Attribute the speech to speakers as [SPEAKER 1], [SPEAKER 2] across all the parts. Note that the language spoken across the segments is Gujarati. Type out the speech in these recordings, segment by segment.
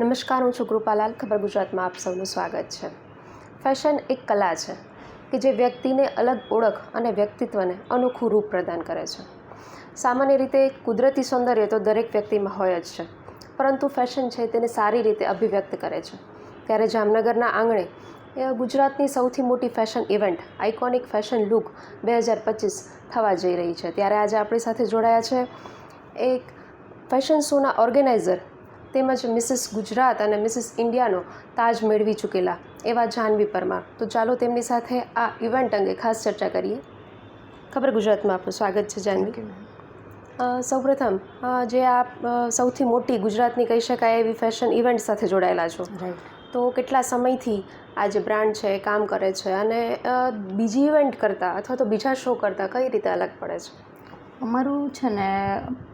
[SPEAKER 1] નમસ્કાર, હું છું કૃપાલાલ. ખબર ગુજરાતમાં આપ સૌનું સ્વાગત છે. ફેશન એક કલા છે કે જે વ્યક્તિને અલગ ઓળખ અને વ્યક્તિત્વને અનોખું રૂપ પ્રદાન કરે છે. સામાન્ય રીતે કુદરતી સૌંદર્ય તો દરેક વ્યક્તિમાં હોય જ છે, પરંતુ ફેશન છે તેને સારી રીતે અભિવ્યક્ત કરે છે. ત્યારે જામનગરના આંગણે, એ ગુજરાતની સૌથી મોટી fashion event, iconic fashion look બે હજાર પચીસ થવા જઈ રહી છે. ત્યારે આજે આપણી સાથે જોડાયા છે એક ફેશન શોના ઓર્ગેનાઇઝર તેમજ મિસિસ ગુજરાત અને મિસિસ ઇન્ડિયાનો તાજ મેળવી ચૂકેલા એવા જાહ્નવી પરમાર. તો ચાલો તેમની સાથે આ ઇવેન્ટ અંગે ખાસ ચર્ચા કરીએ. ખબર ગુજરાતમાં આપનું સ્વાગત છે જાહ્નવી સૌપ્રથમ જે આપ સૌથી મોટી ગુજરાતની કહી શકાય એવી ફેશન ઇવેન્ટ સાથે જોડાયેલા છો. તો કેટલા સમયથી આ જે બ્રાન્ડ છે એ કામ કરે છે અને બીજી ઇવેન્ટ કરતાં અથવા તો બીજા શો કરતાં કઈ રીતે અલગ પડે છે?
[SPEAKER 2] અમારું છે ને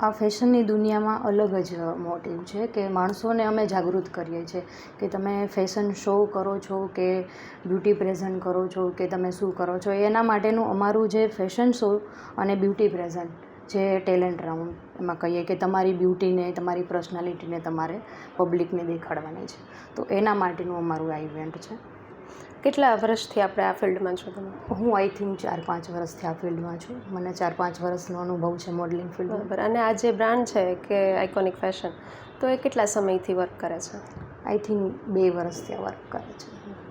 [SPEAKER 2] આ ફેશનની દુનિયામાં અલગ જ મોટિવ છે કે માણસોને અમે જાગૃત કરીએ છીએ કે તમે ફેશન શો કરો છો કે બ્યુટી પ્રેઝન્ટ કરો છો કે તમે શું કરો છો, એના માટેનું અમારું જે ફેશન શો અને બ્યુટી પ્રેઝન્ટ જે ટેલેન્ટ રાઉન્ડ એમાં કહીએ કે તમારી બ્યુટીને તમારી પર્સનાલિટીને તમારે પબ્લિકને દેખાડવાની છે. તો એના માટેનું અમારું આ ઇવેન્ટ છે.
[SPEAKER 1] કેટલા વર્ષથી આપણે આ ફિલ્ડમાં છો તમે?
[SPEAKER 2] હું આઈ થિંક ચાર પાંચ વર્ષથી આ ફિલ્ડમાં છું. મને ચાર પાંચ વર્ષનો અનુભવ છે મોડલિંગ ફિલ્ડમાં.
[SPEAKER 1] બરાબર. અને આ જે બ્રાન્ડ છે કે આઇકોનિક ફેશન તો એ કેટલા સમયથી વર્ક કરે છે?
[SPEAKER 2] આઈ થિંક બે વર્ષથી આ વર્ક કરે છે.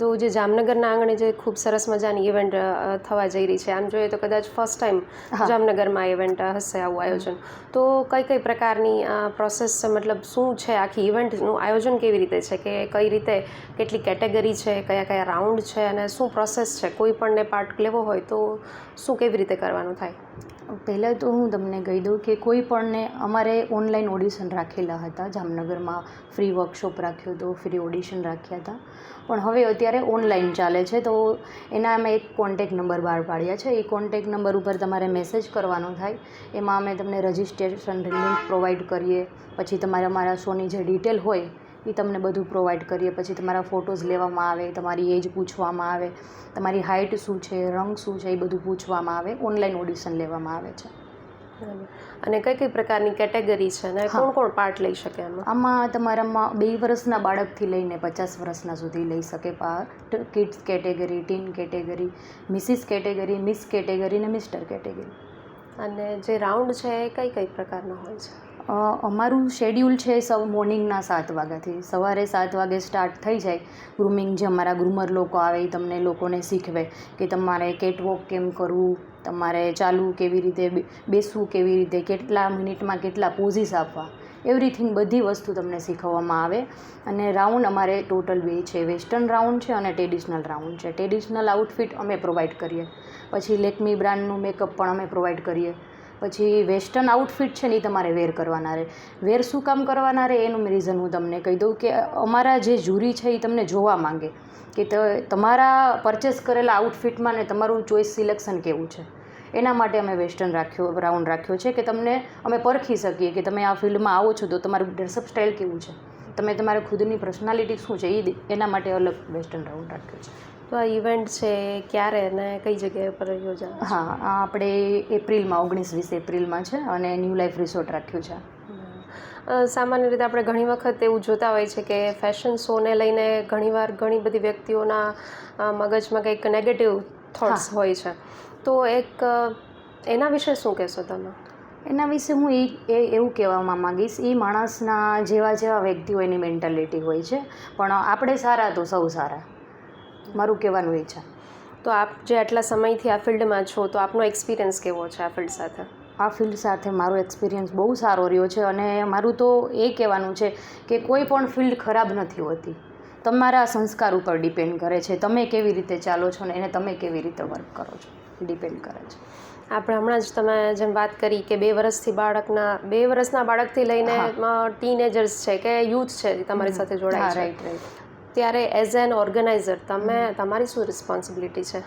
[SPEAKER 1] તો જે જામનગરના આંગણે જે ખૂબ સરસ મજાની ઇવેન્ટ થવા જઈ રહી છે આમ જોઈએ તો કદાચ ફર્સ્ટ ટાઈમ જામનગરમાં ઇવેન્ટ હશે આવું આયોજન. તો કઈ કઈ પ્રકારની પ્રોસેસ છે મતલબ શું છે આખી ઇવેન્ટનું આયોજન કેવી રીતે છે? કે કઈ રીતે કેટલી કેટેગરી છે કયા કયા રાઉન્ડ છે અને શું પ્રોસેસ છે? કોઈ પણને પાર્ટ લેવો હોય તો શું કેવી રીતે કરવાનું થાય?
[SPEAKER 2] પહેલાં તો હું તમને કહી દઉં કે કોઈ પણને અમારે ઓનલાઈન ઓડિશન રાખેલા હતા. જામનગરમાં ફ્રી વર્કશોપ રાખ્યો હતો, ફ્રી ઓડિશન રાખ્યા હતા. પણ હવે અત્યારે ઓનલાઈન ચાલે છે, તો એના અમે એક કોન્ટેક નંબર બહાર પાડ્યા છે. એ કોન્ટેક નંબર ઉપર તમારે મેસેજ કરવાનો થાય. એમાં અમે તમને રજિસ્ટ્રેશન લિંક પ્રોવાઈડ કરીએ. પછી તમારે અમારા શોની જે ડિટેલ હોય એ તમને બધું પ્રોવાઈડ કરીએ. પછી તમારા ફોટોઝ લેવામાં આવે તમારી એજ પૂછવામાં આવે તમારી હાઇટ શું છે રંગ શું છે એ બધું પૂછવામાં આવે. ઓનલાઈન ઓડિશન લેવામાં આવે છે.
[SPEAKER 1] બરાબર. અને કઈ કઈ પ્રકારની કેટેગરી છે અને કોણ કોણ પાર્ટ લઈ શકે એમાં?
[SPEAKER 2] આમાં તમારામાં બે વર્ષના બાળકથી લઈને પચાસ વર્ષના સુધી લઈ શકે. Part kids category teen category missus category miss category ને મિસ્ટર કેટેગરી
[SPEAKER 1] અને જે રાઉન્ડ છે એ કઈ કઈ પ્રકારનો હોય છે?
[SPEAKER 2] અમારું શેડ્યુલ છે સૌ મોર્નિંગના સાત વાગ્યાથી. સવારે સાત વાગે સ્ટાર્ટ થઈ જાય. ગ્રુમિંગ જે અમારા ગ્રુમર લોકો આવે એ તમને લોકોને શીખવે કે તમારે કેટવોક કેમ કરવું, તમારે ચાલવું કેવી રીતે બેસવું કેવી રીતે, કેટલા મિનિટમાં કેટલા પોઝિસ આપવા. એવરીથિંગ બધી વસ્તુ તમને શીખવવામાં આવે. અને રાઉન્ડ અમારે ટોટલ બે છે. વેસ્ટર્ન રાઉન્ડ છે અને ટ્રેડિશનલ રાઉન્ડ છે. ટ્રેડિશનલ આઉટફિટ અમે પ્રોવાઈડ કરીએ. પછી લેકમી બ્રાન્ડનું મેકઅપ પણ અમે પ્રોવાઈડ કરીએ. પછી વેસ્ટર્ન આઉટફિટ છે ને એ તમારે વેર કરવાના રહે વેર શું કામ કરવાના રહે એનું રીઝન હું તમને કહી દઉં કે અમારા જે જ્યુરી છે એ તમને જોવા માંગે કે તમારા પરચેસ કરેલા આઉટફિટમાં ને તમારું ચોઈસ સિલેક્શન કેવું છે? એના માટે અમે વેસ્ટર્ન રાખ્યો રાઉન્ડ રાખ્યો છે કે તમને અમે પરખી શકીએ કે તમે આ ફિલ્ડમાં આવો છો તો તમારું ડ્રેસઅપ સ્ટાઇલ કેવું છે? તમે તમારી ખુદની પર્સનાલિટી શું છે? એ એના માટે અલગ વેસ્ટર્ન રાઉન્ડ રાખ્યો છે.
[SPEAKER 1] તો આ ઇવેન્ટ છે ક્યારે અને કઈ જગ્યાએ પર યોજાય
[SPEAKER 2] હા આ આપણે એપ્રિલમાં ઓગણીસ વીસ એપ્રિલમાં છે અને ન્યૂ લાઈફ રિસોર્ટ રાખ્યું છે.
[SPEAKER 1] સામાન્ય રીતે આપણે ઘણી વખત એવું જોતા હોય છે કે ફેશન શોને લઈને ઘણીવાર ઘણી બધી વ્યક્તિઓના મગજમાં કંઈક નેગેટિવ થોટ્સ હોય છે. તો એક એના વિશે શું કહેશો તમે?
[SPEAKER 2] એના વિશે હું એ એ એવું કહેવામાં માંગીશ એ માણસના જેવા જેવા વ્યક્તિઓ એની મેન્ટાલિટી હોય છે. પણ આપણે સારા તો સૌ સારા. મારું કહેવાનું એ છે.
[SPEAKER 1] તો આપ જે આટલા સમયથી આ ફિલ્ડમાં છો તો આપનો એક્સપિરિયન્સ કેવો છે આ ફિલ્ડ સાથે?
[SPEAKER 2] આ ફિલ્ડ સાથે મારો એક્સપિરિયન્સ બહુ સારો રહ્યો છે અને મારું તો એ કહેવાનું છે કે કોઈ પણ ફિલ્ડ ખરાબ નથી હોતી. તમારા સંસ્કાર ઉપર ડિપેન્ડ કરે છે તમે કેવી રીતે ચાલો છો ને એને તમે કેવી રીતે વર્ક કરો છો ડિપેન્ડ કરે છે.
[SPEAKER 1] આપણે હમણાં જ તમે જેમ વાત કરી કે બે વર્ષથી બાળકના બે વર્ષના બાળકથી લઈને ટીનેજર્સ છે કે યુથ છે તમારી સાથે જોડાય
[SPEAKER 2] રાઈટ રાઈટ
[SPEAKER 1] ત્યારે એઝ એન ઓર્ગેનાઇઝર તમે તમારી શું રિસ્પોન્સિબિલિટી છે?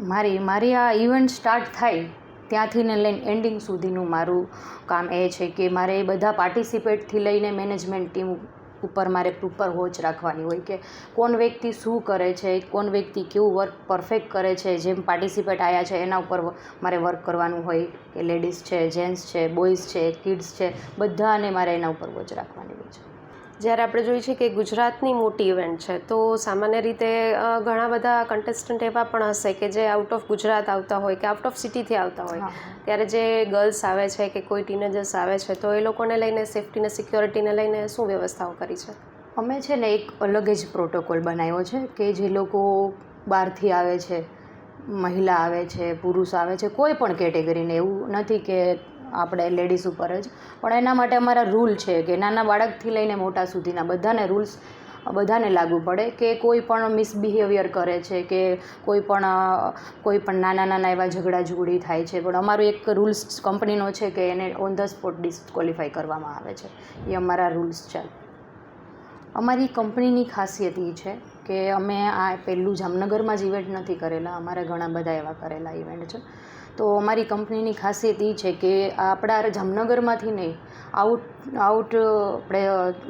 [SPEAKER 2] મારી મારી આ ઇવેન્ટ સ્ટાર્ટ થાય ત્યાંથી ને લઈને એન્ડિંગ સુધીનું મારું કામ એ છે કે મારે બધા પાર્ટિસિપેટથી લઈને મેનેજમેન્ટ ટીમ ઉપર મારે પ્રોપર વોચ રાખવાની હોય કે કોણ વ્યક્તિ શું કરે છે કોણ વ્યક્તિ કેવું વર્ક પરફેક્ટ કરે છે જેમ પાર્ટિસિપેટ આવ્યા છે એના ઉપર મારે વર્ક કરવાનું હોય કે લેડીઝ છે જેન્ટ્સ છે બોયઝ છે કિડ્સ છે બધાને મારે એના ઉપર વોચ રાખવાની હોય છે.
[SPEAKER 1] જ્યારે આપણે જોઈએ છીએ કે ગુજરાતની મોટી ઇવેન્ટ છે તો સામાન્ય રીતે ઘણા બધા કન્ટેસ્ટન્ટ એવા પણ હશે કે જે આઉટ ઓફ ગુજરાત આવતા હોય કે આઉટ ઓફ સિટીથી આવતા હોય. ત્યારે જે ગર્લ્સ આવે છે કે કોઈ ટીનેજર્સ આવે છે તો એ લોકોને લઈને સેફ્ટીને સિક્યોરિટીને લઈને શું વ્યવસ્થાઓ કરી છે?
[SPEAKER 2] અમે છે ને એક અલગ જ પ્રોટોકોલ બનાવ્યો છે કે જે લોકો બહારથી આવે છે મહિલા આવે છે પુરુષ આવે છે કોઈ પણ કેટેગરીને એવું નથી કે આપણે લેડીઝ ઉપર જ. પણ એના માટે અમારા રૂલ છે કે નાના બાળકથી લઈને મોટા સુધીના બધાને રૂલ્સ બધાને લાગુ પડે કે કોઈ પણ મિસબિહેવિયર કરે છે કે કોઈ પણ કોઈ પણ નાના નાના એવા ઝઘડા ઝઘડી થાય છે. પણ અમારો એક રૂલ્સ કંપનીનો છે કે એને ઓન ધ સ્પોટ ડિસ્ક્વોલિફાઈ કરવામાં આવે છે. એ અમારા રૂલ્સ છે. અમારી કંપનીની ખાસિયત એ છે કે અમે આ પહેલું જામનગરમાં જ ઇવેન્ટ નથી કરેલા, અમારે ઘણા બધા એવા કરેલા ઇવેન્ટ છે. તો અમારી કંપનીની ખાસિયત એ છે કે આપણા જામનગરમાંથી નહીં, આઉટ આઉટ આપણે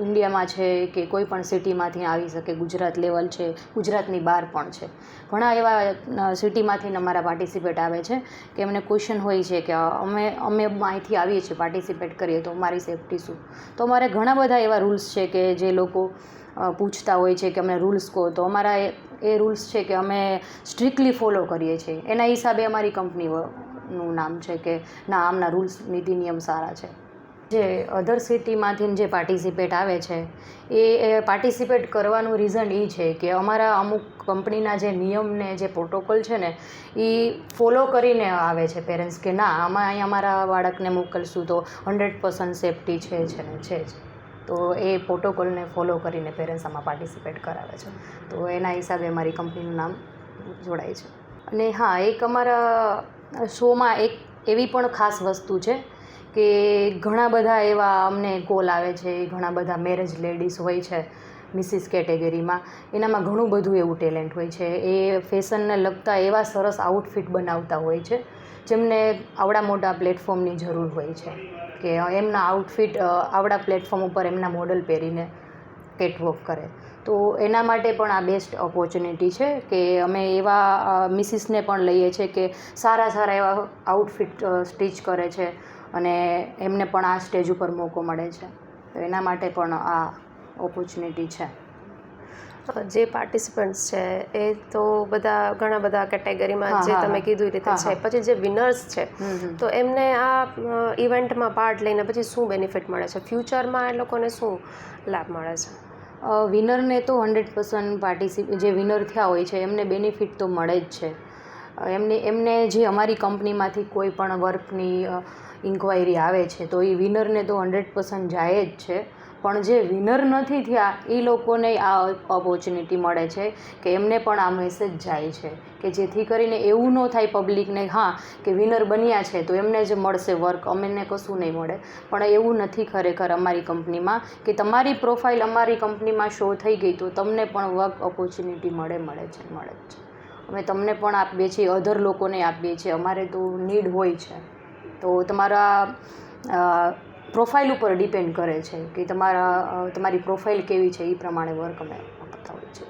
[SPEAKER 2] ઇન્ડિયામાં છે કે કોઈ પણ સિટીમાંથી આવી શકે, ગુજરાત લેવલ છે, ગુજરાતની બહાર પણ છે. ઘણા એવા સિટીમાંથી અમારા પાર્ટિસિપેટ આવે છે કે એમને ક્વેશ્ચન હોય છે કે અમે અમે અહીંથી આવીએ છીએ પાર્ટિસિપેટ કરીએ તો અમારી સેફટી શું? તો અમારે ઘણા બધા એવા રૂલ્સ છે કે જે લોકો પૂછતા હોય છે કે અમને રૂલ્સ કહો, તો અમારા એ રૂલ્સ છે કે અમે સ્ટ્રિક્ટલી ફોલો કરીએ છીએ. એના હિસાબે અમારી કંપની નું નામ છે કે, ના, આમના રૂલ્સ નીતિ, નિયમ સારા છે. જે અધર સિટીમાંથી જે પાર્ટિસિપેટ આવે છે, એ પાર્ટિસિપેટ કરવાનું રીઝન એ છે કે અમારા અમુક કંપનીના જે નિયમ ને જે પ્રોટોકોલ છે ને એ ફોલો કરીને આવે છે પેરેન્ટ્સ કે ના, આમાં અહીંયા અમારા બાળકને મોકલશું તો હંડ્રેડ પર્સન્ટ સેફટી છે છે છે. તો એ પ્રોટોકોલને ફોલો કરીને પેરેન્ટ્સ આમાં પાર્ટિસિપેટ કરાવે છે. તો એના હિસાબે અમારી કંપનીનું નામ જોડાય છે. અને હા, એક અમારા શોમાં એક એવી પણ ખાસ વસ્તુ છે કે ઘણા બધા એવા અમને કોલ આવે છે, ઘણા બધા મેરેજ લેડીઝ હોય છે મિસિસ કેટેગરીમાં. એનામાં ઘણું બધું એવું ટેલેન્ટ હોય છે. એ ફેશનને લગતા એવા સરસ આઉટફિટ બનાવતા હોય છે, જેમને આવડા મોટા પ્લેટફોર્મની જરૂર હોય છે. કે એમના આઉટફિટ આવડા પ્લેટફોર્મ ઉપર એમના મોડલ પહેરીને કેટવોક કરે. તો એના માટે પણ આ બેસ્ટ ઓપોર્ચ્યુનિટી છે કે અમે એવા મિસિસને પણ લઈએ છીએ કે સારા સારા એવા આઉટફિટ સ્ટીચ કરે છે અને એમને પણ આ સ્ટેજ ઉપર મોકો મળે છે. તો એના માટે પણ આ ઓપોર્ચ્યુનિટી છે.
[SPEAKER 1] જે પાર્ટિસિપન્ટ્સ છે એ તો બધા ઘણા બધા કેટેગરીમાં જે તમે કીધું એ રીતે છે. પછી જે વિનર્સ છે. તો એમને આ ઇવેન્ટમાં પાર્ટ લઈને પછી શું બેનિફિટ મળે છે? ફ્યુચરમાં એ લોકોને શું લાભ મળે છે?
[SPEAKER 2] વિનરને તો હંડ્રેડ પર્સન્ટ પાર્ટિસિપ જે વિનર થયા હોય છે એમને બેનિફિટ તો મળે જ છે. એમને એમને જે અમારી કંપનીમાંથી કોઈ પણ વર્કની ઇન્ક્વાયરી આવે છે તો એ વિનરને તો હંડ્રેડ પર્સન્ટ જાય જ છે. પણ જે વિનર નથી થયા, એ લોકોને આ ઓપોર્ચ્યુનિટી મળે છે કે એમને પણ આ મેસેજ જાય છે કે જેથી કરીને એવું ન થાય પબ્લિકને હા, કે વિનર બન્યા છે તો એમને જ મળશે વર્ક અમને કશું નહીં મળે. પણ એવું નથી ખરેખર અમારી કંપનીમાં કે તમારી પ્રોફાઇલ અમારી કંપનીમાં શો થઈ ગઈ તો તમને પણ વર્ક ઓપોર્ચ્યુનિટી મળે મળે છે, મળે જ છે. અમે તમને પણ આપીએ છીએ અધર લોકોને આપીએ છીએ. અમારે તો નીડ હોય છે. તો તમારા પ્રોફાઇલ ઉપર ડિપેન્ડ કરે છે કે તમારા તમારી પ્રોફાઇલ કેવી છે, એ પ્રમાણે વર્ક અમે આપતા હોય છે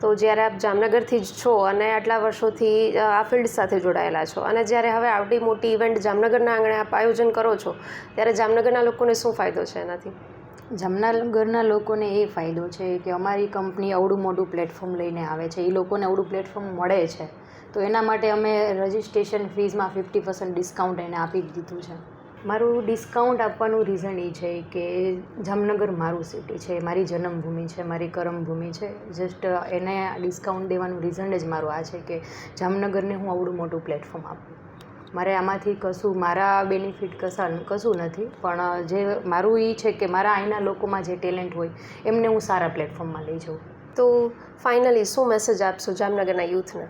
[SPEAKER 1] તો જ્યારે આપ જામનગરથી જ છો અને આટલા વર્ષોથી આ ફિલ્ડ સાથે જોડાયેલા છો અને જ્યારે હવે આવડી મોટી ઇવેન્ટ જામનગરના આંગણે આપ આયોજન કરો છો, ત્યારે જામનગરના લોકોને શું ફાયદો છે એનાથી?
[SPEAKER 2] જામનગરના લોકોને એ ફાયદો છે કે અમારી કંપની અવડું મોટું પ્લેટફોર્મ લઈને આવે છે. એ લોકોને અવડું પ્લેટફોર્મ મળે છે. તો એના માટે અમે રજિસ્ટ્રેશન ફીઝમાં ફિફ્ટી પર્સન્ટ ડિસ્કાઉન્ટ એને આપી દીધું છે. મારું ડિસ્કાઉન્ટ આપવાનું રીઝન એ છે કે જામનગર મારું સિટી છે મારી જન્મભૂમિ છે મારી કર્મભૂમિ છે. જસ્ટ એને ડિસ્કાઉન્ટ દેવાનું રીઝન જ મારું આ છે કે જામનગરને હું આવડું મોટું પ્લેટફોર્મ આપું. મારે આમાંથી કશું મારા બેનિફિટ કશા કશું નથી પણ જે મારું એ છે કે મારા અહીંના લોકોમાં જે ટેલેન્ટ હોય એમને હું સારા પ્લેટફોર્મમાં લઈ જાઉં.
[SPEAKER 1] તો ફાઇનલી શું મેસેજ આપશો જામનગરના યુથને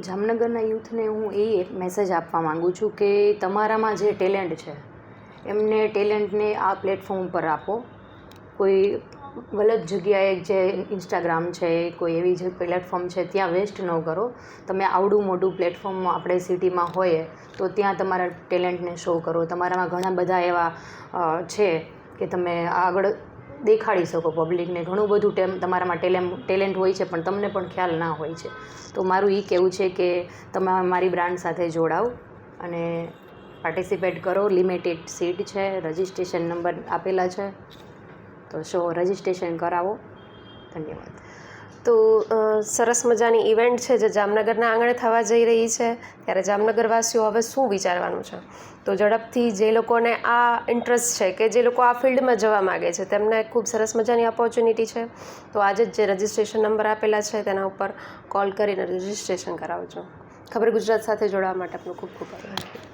[SPEAKER 2] જામનગરના યુથને હું એ મેસેજ આપવા માગું છું કે તમારામાં જે ટેલેન્ટ છે એમને ટેલેન્ટને આ પ્લેટફોર્મ પર આપો. કોઈ ગલત જગ્યાએ જે ઇન્સ્ટાગ્રામ છે, કોઈ એવી જે પ્લેટફોર્મ છે, ત્યાં વેસ્ટ ન કરો. તમે આવડું મોટું પ્લેટફોર્મ આપણે સિટીમાં હોઈએ તો ત્યાં તમારા ટેલેન્ટને શો કરો. તમારામાં ઘણા બધા એવા છે કે તમે આગળ દેખાડી શકો પબ્લિકને. ઘણું બધું ટેમ, તમારામાં ટેલેન્ટ ટેલેન્ટ હોય છે, પણ તમને પણ ખ્યાલ ના હોય છે. તો મારું એ કહેવું છે કે તમે, મારી બ્રાન્ડ સાથે જોડાઓ અને પાર્ટિસિપેટ કરો. લિમિટેડ સીટ છે. રજિસ્ટ્રેશન નંબર આપેલા છે. તો શો, રજિસ્ટ્રેશન કરાવો. ધન્યવાદ.
[SPEAKER 1] તો સરસ મજાની ઇવેન્ટ છે જે જામનગરના આંગણે થવા જઈ રહી છે. ત્યારે જામનગરવાસીઓ હવે શું વિચારવાનું છે? તો ઝડપથી જે લોકોને આ ઇન્ટરેસ્ટ છે કે જે લોકો આ ફિલ્ડમાં જવા માગે છે, તેમને ખૂબ સરસ મજાની ઓપોર્ચ્યુનિટી છે. તો આજે જ જે રજિસ્ટ્રેશન નંબર આપેલા છે, તેના ઉપર કોલ કરીને રજિસ્ટ્રેશન કરાવજો. ખબર ગુજરાત સાથે જોડાવા માટે આપનો ખૂબ ખૂબ આભાર.